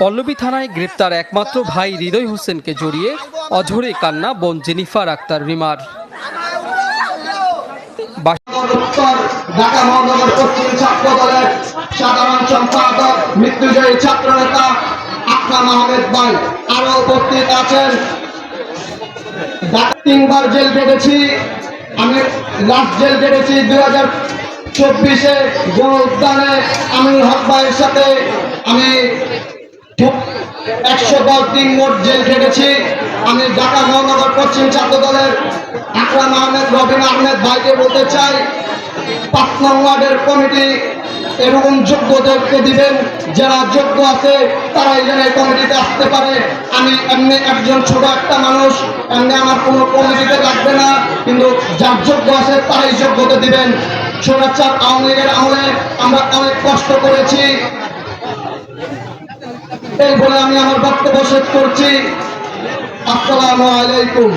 পল্লবী থানায় গ্রেপ্তার একমাত্র ভাই হৃদয় হোসেনকে জড়িয়ে অঝরে কান্না, বোন জেনিফার আক্তার রিমার সাধারণ সম্পাদক, মৃত্যুজয়ী ছাত্র নেতা আকরাম আহমেদ ভাই আরও উপস্থিত আছেন। তিনবার জেল কেটেছি। আমি লাস্ট জেল কেটেছি দুই হাজার চব্বিশে গণ উদ্যানে আমিনুল হক ভাইয়ের সাথে। আমি একশো দশ দিন মোট জেল খেটেছি আমি ঢাকা মহানগর পশ্চিম ছাত্র দলের আকরাম আহমেদ, রবিন আহমেদ ভাইকে বলতে চাই, পাঁচ ওয়ার্ডের কমিটি এরকম যোগ্যদেরকে দিবেন, যারা যোগ্য আছে, তারাই যেন এই কমিটিতে আসতে পারে। আমি এমনি একজন ছোট একটা মানুষ, এমনি আমার কোনো কমিটিতে লাগবে না, কিন্তু যার যোগ্য আছে, তারাই যোগ্যতা দিবেন। সোনাচার আওয়ামী লীগের আমলে আমরা অনেক কষ্ট করেছি। এই বলে আমি আমার বক্তব্য শেষ করছি। আসসালামু আলাইকুম।